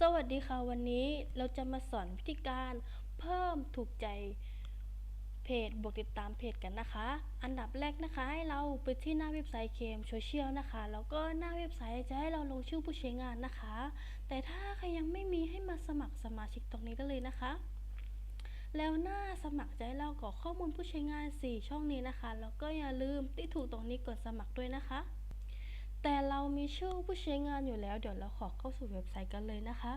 สวัสดีค่ะวันนี้เราจะมาสอนวิธีการเพิ่มถูกใจเพจบวกติดตามเพจกันนะคะ อันดับแรกนะคะ ให้เราไปที่หน้าเว็บไซต์เคมโซเชียลนะคะ แล้วก็หน้าเว็บไซต์จะให้เราลงชื่อผู้ใช้งานนะคะ แต่ถ้าใครยังไม่มีให้มาสมัครสมาชิกตรงนี้ได้เลยนะคะ แล้วหน้าสมัครจะให้เรากรอกข้อมูลผู้ใช้งาน 4 ช่องนี้นะคะ แล้วก็อย่าลืมที่ถูกตรงนี้กดสมัครด้วยนะคะ มีชื่อผู้ใช้งานอยู่แล้ว เดี๋ยวเราขอเข้าสู่เว็บไซต์กันเลยนะคะ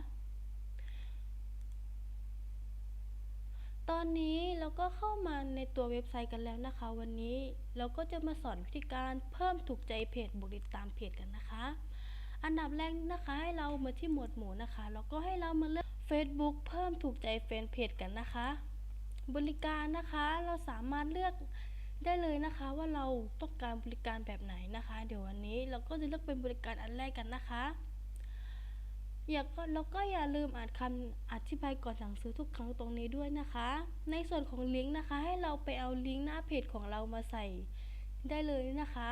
ตอนนี้เราก็เข้ามาในตัวเว็บไซต์กันแล้วนะคะ วันนี้เราก็จะมาสอนวิธีการเพิ่มถูกใจเพจบวกติดตามเพจกันนะคะ อันดับแรกนะคะให้เรามาที่หมวดหมู่นะคะแล้วก็ให้เรามาเลือก Facebook เพิ่มถูกใจแฟนเพจกันนะคะ บริการนะคะเราสามารถเลือก ได้เลยนะคะว่าเราต้องการบริการแบบไหนนะคะ เดี๋ยววันนี้เราก็จะเลือกเป็นบริการอันแรกกันนะคะอย่าก็แล้วก็อย่าลืมอ่านคำอธิบายก่อนสั่งซื้อทุกครั้งตรงนี้ด้วยนะคะ ในส่วนของลิงก์นะคะ ให้เราไปเอาลิงก์หน้าเพจของเรามาใส่ได้เลยนะคะ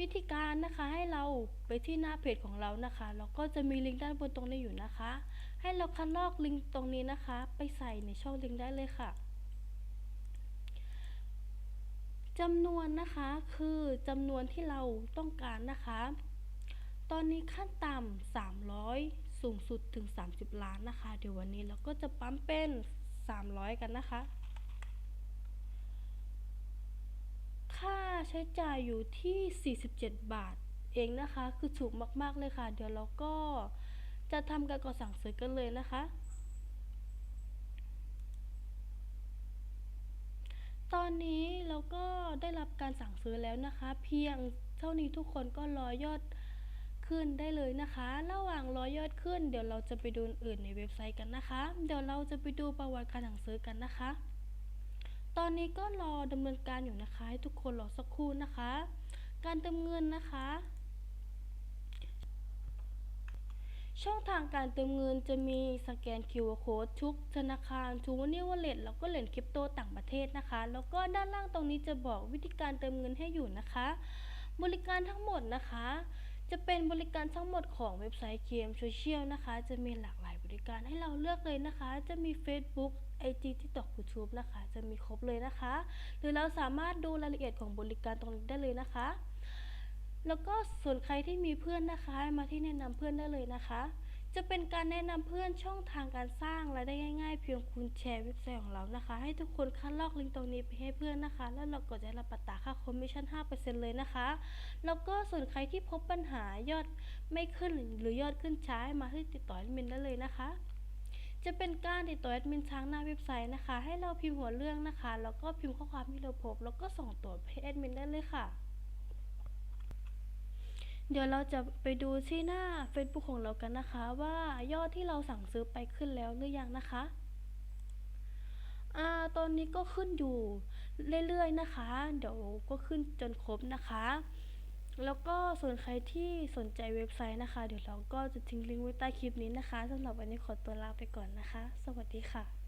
วิธีการนะคะให้เราไปที่หน้าเพจของเรานะคะแล้วก็จะมีลิงก์ด้านบนตรงนี้อยู่นะคะ ให้เราคัดลอกลิงก์ตรงนี้นะคะ ไปใส่ในช่องลิงก์ได้เลยค่ะ จำนวนนะคะคือจำนวนที่เราต้องการนะคะ ตอนนี้ขั้นต่ำ300 สูงสุดถึง 30 ล้านนะคะ เดี๋ยววันนี้เราก็จะปั๊มเป็น 300 กันนะคะ ค่าใช้จ่ายอยู่ที่ 47 บาทเองนะคะ คือถูกมาก ๆ เลยค่ะ เดี๋ยวเราก็จะทำการกดสั่งซื้อกันเลยนะคะ ตอนนี้ เราก็ได้รับการสั่งซื้อแล้วนะคะ เพียงเท่านี้ทุกคนก็รอยอดขึ้นได้เลยนะคะ ระหว่างรอยอดขึ้น เดี๋ยวเราจะไปดูอื่นในเว็บไซต์กันนะคะ เดี๋ยวเราจะไปดูประวัติการสั่งซื้อกันนะคะ ตอนนี้ก็รอดำเนินการอยู่นะคะให้ทุกคนรอสักครู่นะคะ การเติมเงินนะคะ ช่องทางการเติมเงินจะมีสแกน QR Code ทุกธนาคารทูวันนี้วลเลตแล้วก็เหรียญคริปโตต่างประเทศนะคะ แล้วก็ด้านล่างตรงนี้จะบอกวิธีการเติมเงินให้อยู่นะคะ บริการทั้งหมดนะคะ จะเป็นบริการทั้งหมดของเว็บไซต์เคมโซเชียลนะคะ จะมีหลากหลายบริการให้เราเลือกเลยนะคะ จะมี Facebook IG TikTok YouTube นะคะ จะมีครบเลยนะคะ หรือเราสามารถดูรายละเอียดของบริการตรงนี้ได้เลยนะคะ แล้วก็ส่วนใครที่มีเพื่อนนะคะ มาที่แนะนำเพื่อนได้เลยนะคะ จะเป็นการแนะนำเพื่อนช่องทางการสร้างรายได้ง่าย ๆ เพียงคุณแชร์เว็บไซต์ของเรานะคะ ให้ทุกคนคัดลอกลิงก์ตรงนี้ไปให้เพื่อนนะคะ แล้วเราก็จะรับปัตาค่าคอมมิชชั่น 5%เลยนะคะ แล้วก็ส่วนใครที่พบปัญหายอดไม่ขึ้นหรือยอดขึ้นช้าให้มาที่ติดต่อแอดมินได้เลยนะคะจะเป็นการติดต่อแอดมินทางหน้าเว็บไซต์นะคะ ให้เราพิมพ์หัวเรื่องนะคะ แล้วก็พิมพ์ข้อความที่เราพบ แล้วก็ส่งตัวให้แอดมินได้เลยค่ะ เดี๋ยวเราจะไปดูที่หน้า Facebook ของเรากันนะคะ ว่ายอดที่เราสั่งซื้อไปขึ้นแล้วหรือยังนะคะอ่าตอนนี้ก็ขึ้นอยู่เรื่อยๆนะคะ เดี๋ยวก็ขึ้นจนครบนะคะ แล้วก็ส่วนใครที่สนใจเว็บไซต์นะคะ เดี๋ยวเราก็จะทิ้งลิงก์ไว้ใต้คลิปนี้นะคะสำหรับวันนี้ขอตัวลาไปก่อนนะคะ สวัสดีค่ะ